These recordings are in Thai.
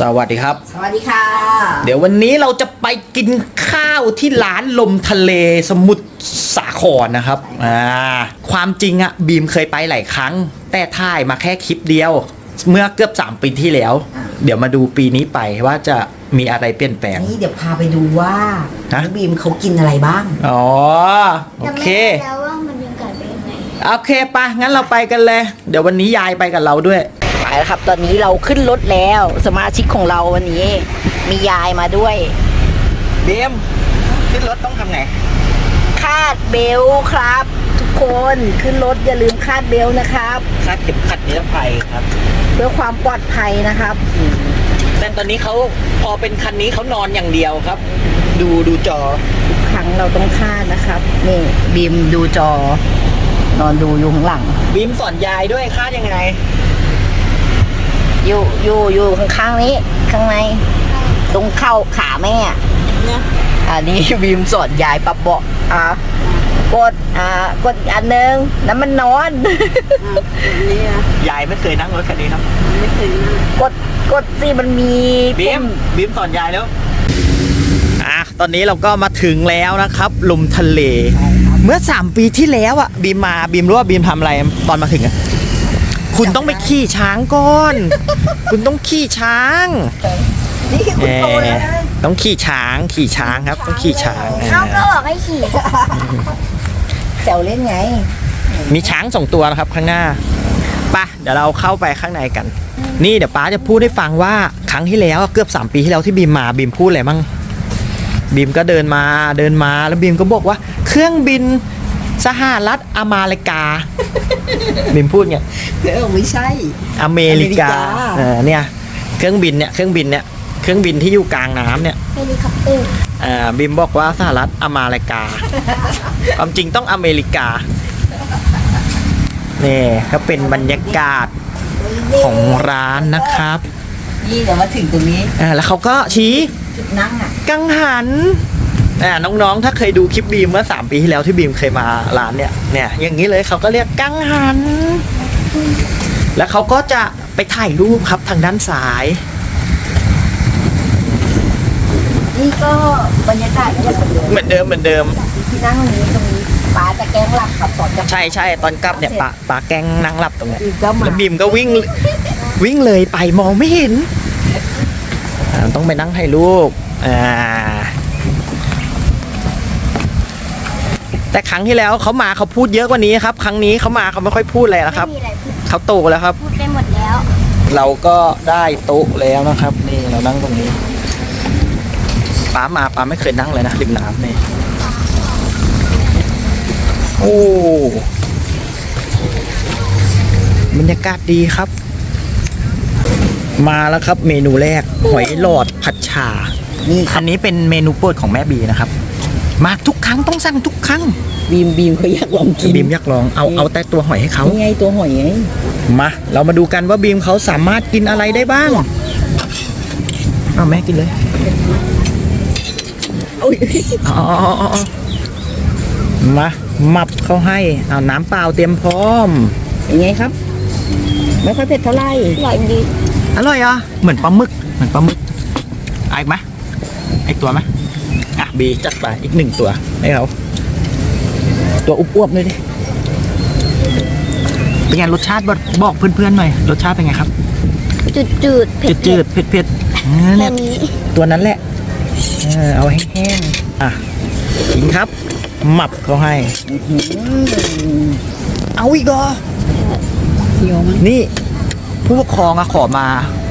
สวัสดีครับ สวัสดีค่ะ เดี๋ยววันนี้เราจะไปกินข้าวที่ร้านลมทะเลสมุทรสาครนะครับอ่าความจริงอะบีมเคยไปหลายครั้ง แต่ถ่ายมาแค่คลิปเดียว เมื่อเกือบ 3 ปีที่แล้วเดี๋ยวมาดูปีนี้ไปว่าจะมีอะไรเปลี่ยนแปลง นี่เดี๋ยวพาไปดูว่าฮะ น้องบีมเขากินอะไรบ้าง อ๋อ โอจำเคไม่ได้แล้วว่ามันยังเกิดเป็นยังไงโอเคปะงั้นเราไปกันเลย เดี๋ยววันนี้ยายไปกับเราด้วย ไปแล้วครับ ตอนนี้เราขึ้นรถแล้ว สมาชิกของเราวันนี้ มียายมาด้วยบีมขึ้นรถต้องทำไง คาดเบลต์ครับ ทุกคนขึ้นรถอย่าลืมคาดเบลต์นะครับ คาดเข็มขัดนิรภัยครับเพื่อความปลอดภัยนะครับ แต่ตอนนี้เขาพอเป็นคันนี้เขานอนอย่างเดียวครับ ดูดูจอ ทุกครั้งเราต้องคาดนะครับ นี่บีมดูจอ นอนดูอยู่ข้างหลัง บีมสอนยายด้วยคาดยังไง อยู่อยู่อยู่ข้างๆนี้ ข้างใน ตรงเข้าขาแม่อะอันนี้บีมสอนยายปรับเบาะอะกดอ่ากดอีกอันนึงแล้วมันนอนยายไม่เคยนั่งรถคันนี้ครับกดกดสิมันมีบีมบีมสอนยายแล้วอะตอนนี้เราก็มาถึงแล้วนะครับลมทะเล เมื่อ 3 ปีที่แล้วอะบีมมาบีมรู้ว่าบีมทำอะไรตอนมาถึงอะ คุณต้องไปขี่ช้างก่อน คุณต้องขี่ช้าง นี่คือคุณโตแล้วนะเอ่อต้องขี่ช้างขี่ช้างครับต้องขี่ช้างเขาก็บอกให้ขี่แซวเล่นไง มีช้างสองตัวนะครับข้างหน้าไปะเดี๋ยวเราเข้าไปข้างในกัน นี่เดี๋ยวป้าจะพูดให้ฟังว่าครั้งที่แล้วเกือบ3ปีที่แล้วที่บีมมาบีมพูดอะไรมั่งบีมก็เดินมาเดินมาแล้วบีมก็บอกว่า เครื่องบิน สหรัฐอเมริกาบีมพูดไงเออไม่ใช่ อเมริกาอเมริกา เออเนี่ยเครื่องบินเนี่ยเครื่องบินเนี่ยเครื่องบินที่อยู่กลางน้ำเนี่ยเฮลิคอปเตอร์อ่าบิมบอกว่าสหรัฐอเมริกาความจริงต้องอเมริกานี่ก็เป็นบรรยากาศของร้านนะครับนี่เดี๋ยวมาถึงตรงนี้ อ่าแล้วเขาก็ชี้จุดนั่งอะ กังหัน อ่าน้องๆ ถ้าเคยดูคลิปบีมเมื่อ 3 ปีที่แล้วที่บีมเคยมาร้านเนี่ย เนี่ย อย่างนี้เลยเขาก็เรียกกังหัน แล้วเขาก็จะไปถ่ายรูปครับทางด้านซ้าย นี่ก็บรรยากาศก็จะเหมือนเดิมเหมือนเดิมเหมือนเดิม ที่นั่งตรงนี้ตรงนี้ป้าจะแกล้งหลับขับสอนจะใช่ใช่ตอนกลับเนี่ยปาปาแกล้งนั่งหลับตรงเนี้ยบีมก็มาแล้วบีมก็วิ่งวิ่งเลยไปมองไม่เห็นอ่าต้องไปนั่งให้ลูกอ่า แต่ครั้งที่แล้วเขามาเขาพูดเยอะกว่านี้ครับ ครั้งนี้เขามาเขาไม่ค่อยพูดอะไรแล้วครับ ไม่มีอะไรพูดเขาโตแล้วครับ พูดไปหมดแล้ว เราก็ได้โต๊ะแล้วนะครับ นี่เรานั่งตรงนี้ป้ามาป้าไม่เคยนั่งเลยนะริมน้ำนี่โอ้บรรยากาศดีครับ มาแล้วครับเมนูแรกหอยหลอดผัดชา นี่คอัรับนนี้เป็นเมนูโปรดของแม่บีนะครับ มาทุกครั้งต้องสั่งทุกครั้งบีมบีมเขาอยากลองกินบีมอยากลองเอาเอาแต่ตัวหอยให้เขานี่ไงตัวหอยไงมาเรามาดูกันว่าบีมเขาสามารถกินอะไรได้บ้างเอาแม่กินเลยอุ้ยอ๋ออ๋ออ๋ออ๋อมาหมับเขาให้เอาน้ำเปล่าเตรียมพร้อมยังไงครับ ไม่ค่อยเผ็ดเท่าไหร่อร่อยดีอร่อยอะเหมือนปลาหมึกเหมือนปลาหมึกเอาอีกไหมอีกตัวไหม อะบีจัดไปอีกหนึ่งตัวให้เขาตัวอ้วบๆเลยดิเป็นไงรสชาติบอกบอกเพื่อนๆหน่อยรสชาติเป็นไงครับ จืดจืดๆเผ็ดจืดๆเผ็ดๆนั่นแหแค่ละนี้ตัวนั้นแหละเออเอาแห้งๆอะกินครับหมับเขาให้ เอาอีกเหรอ เคี้ยวมั้ยนี่ผู้ปกครองอะขอมา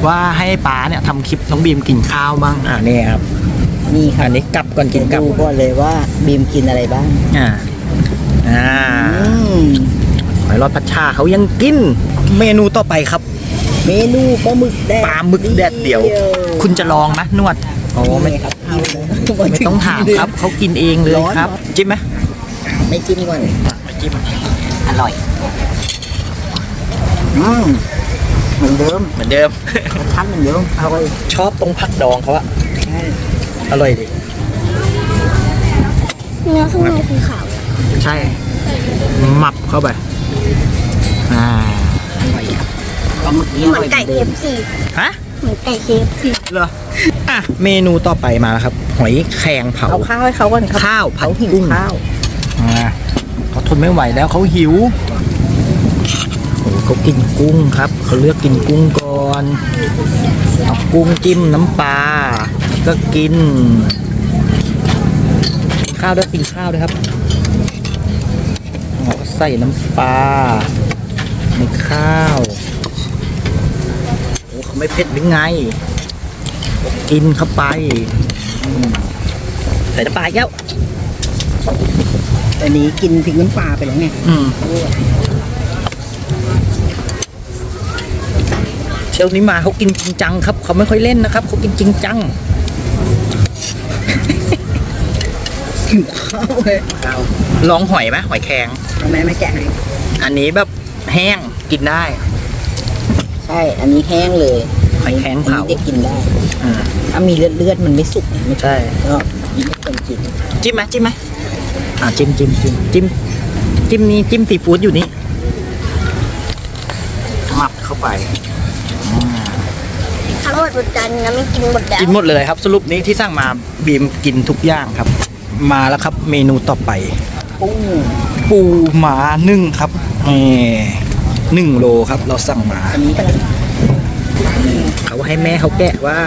ว่าให้ป้าเนี่ยทำคลิปน้องบีมกินข้าวบ้างอ่านี่ครับ นี่ครัอับนนี้กลับก่อนกินกลับดูก่อนเลยว่าบีมกินอะไรบ้าง อ่าอ่าอืม หอยรอดพัชชาเขายังกิน เมนูต่อไปครับ เมนูปลาหมึกแดดปลาหมึกแดดเดียว คุณจะลองไหมนวดโอ้ไม่ครับไม่ต้องถามครับเขากินเองเลยร้อนครับ จิ้มไหมไม่จิ้มก่อน ไม่จิ้มอร่อย อืมเหมือนเดิมเหมือนเดิมรสชาติเหมือนเดิมอร่อยชอบตรงผักดองเขาอะใช่ อร่อยดีเนื้อข้างในคือขาว ใช่หมับเข้าไป อ่าปลาหมึกนี่เหมือนไก่ร่ยเอฟซีฮะอเหมือนไก่เคฟซีเหรอ อะ เมนูต่อไปมาแล้วครับ หอยแครงเผา เอาข้าวให้เขาก่อนครับข้าวผัดเขาหิวกุ้งข้าวอ่าเขาทนไม่ไหวแล้วเขาหิวโอ้เขากินกุ้งครับ เขาเลือกกินกุ้งก่อน เอากุ้งจิ้มน้ำปลา ก็กินกิน ข้าวด้วยกินข้าวด้วยครับเราก็ใส่น้ำปลาในข้าวโอ้เขาไม่เผ็ดหรือไง กินเข้าไปอืมใส่น้ำปลาอีกแล้วอันนี้กินพริกน้ำปลาไปแล้วไงอืมเชลนี้มาเขากินจริงจังครับ เขาไม่ค่อยเล่นนะครับ เขากินจริงจัง หิวข้าวเลยลองหอยไหมหอยแครงทำไมไม่แกะให้อันนี้แบบแห้งกินได้ ใช่ อันนี้แห้งเลยหอยแครงอันเผานี้ได้กินได้อ่าถ้ามีเลือดเลือดๆมันไม่สุกไม่ใช่ก็ไม่ควรกินจิ้มไหมจิ้มไหมอ่าจิ้มจิ้มจิ้มจิ้มจิ้มนี้จิ้มซีฟู้ดอยู่นี่มับเข้าไปทั้งหมดบนจานนะไม่กินหมดแล้วกินหมดเลยครับ สรุปนี้ที่สั่งมาบีมกินทุกอย่างครับ มาแล้วครับ เมนูต่อไปปุ้งปูหมานึ่งครับนี่หนึ่งโลครับ เราสั่งมาอันนี้ก็แล้วเขาให้แม่เขาแกะว่า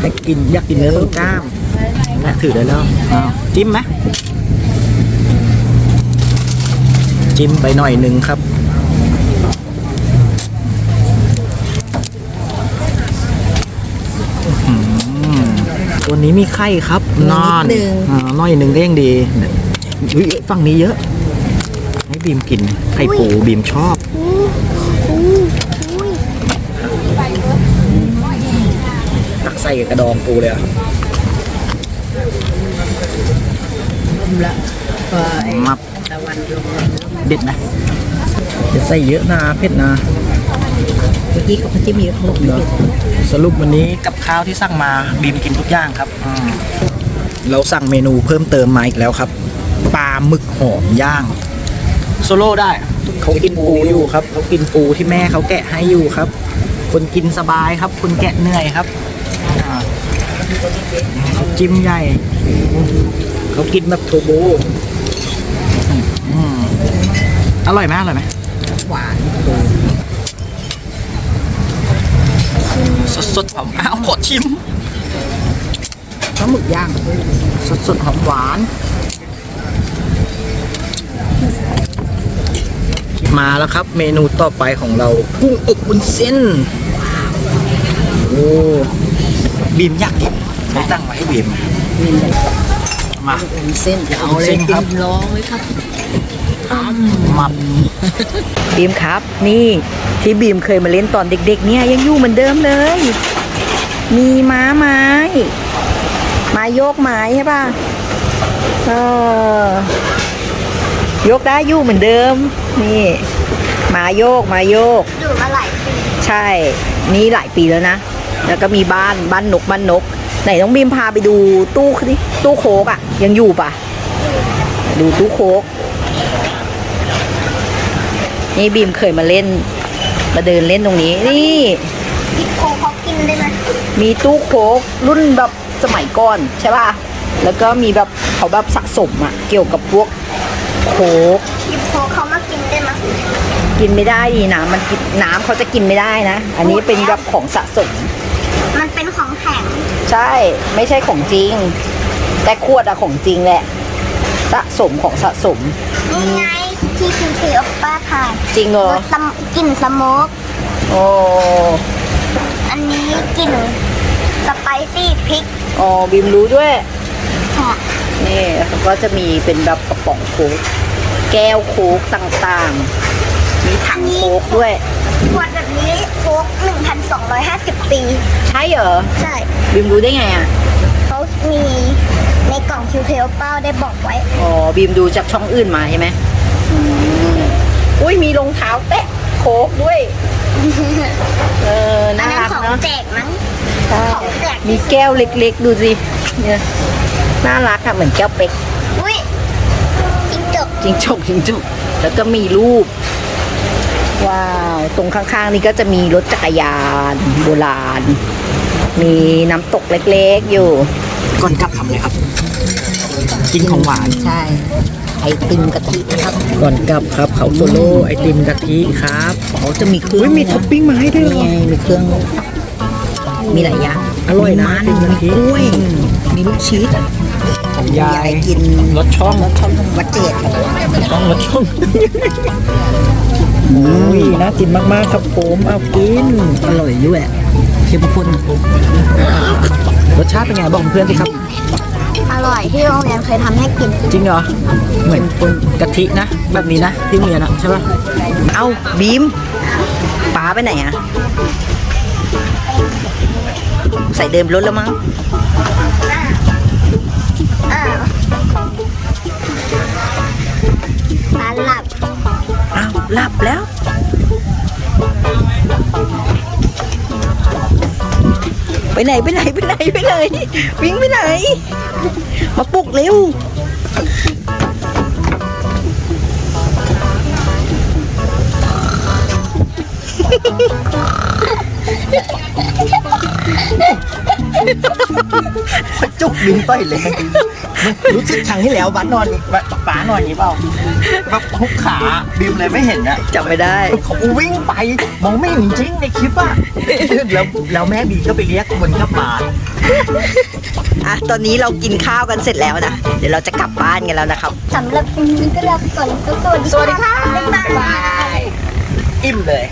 ให้กินอยากกินเนื้อต้นกล้ามนะถือได้แล้วอ้าวจิ้มไหมจิ้มไปหน่อยหนึ่งครับ อื้อหือ ตัวนี้มีไข่ครับ นอนอ่าน้อยหนึ่งก็ยังดีอุ้ยฝั่งนี้เยอะ ให้บีมกินไข่ปูบีมชอบอู้อู้อุ้ยตักใส่กับกระดองปูเลยอะต้มละก็ไอ้มับ ตะวันลงเด็ดนะเด็ดใส่เยอะนะเผ็ดนะ เมื่อกี้เขาก็จะมีเขาบอกเนไม่อะเผ็ดสรุปวันนี้กับข้าวที่สั่งมาบีมกินทุกอย่างครับอืมเราสั่งเมนูเพิ่มเติมมาอีกแล้วครับปลาหมึกหอมย่าง โซโล่ได้เขากินปูอยู่ครับเขากินปูที่แม่เขาแกะให้อยู่ครับ คนกินสบายครับ คนแกะเหนื่อยครับอ่าเขาจิ้มใหญ่เขากินแบบโทโบอืมอร่อยไหมอร่อยไหม หวาน สดสดๆหอมอ้าวขอชิมปลาหมึกย่างสดสดๆหอมหวานมาแล้วครับ เมนูต่อไปของเรากุ้งอบวุ้นเส้นโอ้บีมอยากกินเลยตั้งไว้ให้บีม มีอะไรมาวุ้นเส้นจะเอาอะไรวุ้นเส้นครับกินร้องเลยครับมับบีมครับ นี่ที่บีมเคยมาเล่นตอนเด็ก ๆ เนี่ยยังอยู่เหมือนเดิมเลย มีม้าไม้ไม้โยกไม้ใช่ป่ะเออยกได้อยู่เหมือนเดิม นี่หมาโยกหมาโยกอยู่มาหลายปีใช่ นี่หลายปีแล้วนะ แล้วก็มีบ้านบ้านนกบ้านนก ไหนน้องบีมพาไปดูตู้ดิตู้โคกอะยังอยู่ปะดูตู้โคก นี่บีมเคยมาเล่น มาเดินเล่นตรงนี้ นี่พี่โคเขากินได้ไหมมีตู้โคกรุ่นแบบสมัยก่อนใช่ป่ะ แล้วก็มีแบบเขาแบบสะสมอะเกี่ยวกับพวกโคกพี่โคเขามากินได้ไหมกินไม่ได้ดีน้ำมันกินน้ำเขาจะกินไม่ได้นะ อันนี้เป็นแบบของสะสม มันเป็นของแข็ง ใช่ ไม่ใช่ของจริง แต่ขวดอะของจริงแหละ สะสมของสะสม นี่ไงที่คิวเคอป้าทานจริงเหรอรสสมกลิ่นสโมกโอ้อันนี้กลิ่นสไปซี่พริกอ๋อบิมรู้ด้วย ค่ะ นี่เขาก็จะมีเป็นแบบกระป๋องโค้กแก้วโค้กต่างๆ มีถังโค้กด้วย ขวดแบบ นี้โค้ก1,250 ปี ใช่เหรอใช่ บิมรู้ได้ไงอะ เขามีในกล่องคิวเคอป้าได้บอกไว้ อ๋อบิมดูจากช่องอื่นมาใช่ไหมอืมอุ้ยมีรองเท้าแตะโค้กด้วย เอออันน่านั้นรักของเนาะแจกมั้งใช่ของแจก มีแก้วเล็กๆ ดูสิ เนี่ย น่ารักอะเหมือนแก้วเป๊ก อุ้ยจิ้งจก จิงจกจิงจกแล้วก็มีรูปม ว้าว ตรงข้างๆ นี่ก็จะมีรถจักรยานโบราณ มีน้ำตกเล็กๆอยู่ ก่อนกลับทำเลยครับ กินของหวาน ใช่ ไอติมกะทิครับ ก่อนกลับครับ เขาโซโล่ไอติมกะทิครับเขาจะมีเครื่อุ้อยงมีท็อปปิ้งมาให้ด้วยเหรนี่อไงมีเครื่อง มีหลายอย่าง อร่อยนะมีมันไอติมกะทิมีกล้วย มีลูกชีส ของมียาอะไรยกินรสช่องรสช่องวัดเจดครับต้องรสช่องโอ้ยน่ากินมากๆครับผมเอากินอร่อยด้วยเข้มข้นรสชาติเป็นไงบอกเพื่อนสิครับ อร่อยที่โรงเรียนเคยทำให้กิน จริงเหรอ เหมือนกะทินะ แบบนี้นะ ที่โรงเรียนอะใช่ป่ะเอ้าบีมป๋าไปไหนอะใส่เดิมรถแล้วมั้ง หลับแล้ว ไปไหนไปไหนไปไหนไปไหนวิ่งไปไหน มาปลุกเร็ว จุกบินต่อยเลยรู้สึกครั้งที่แล้วบัสนอนบัสป๋านอนอย่างนี้เปล่าแบบคุกขาบิมเลยไม่เห็นอะจับไม่ได้เขาวิ่งไปมองไม่เห็นจริงในคลิปอะแล้วแล้วแม่บีก็ไปเรียกบนกระบาดอะตอนนี้เรากินข้าวกันเสร็จแล้วนะ เดี๋ยวเราจะกลับบ้านกันแล้วนะครับสำหรับวันนี้ก็ลาไปก่อนก็สวัสดีค่ะบ๊ายบายอิ่มเลย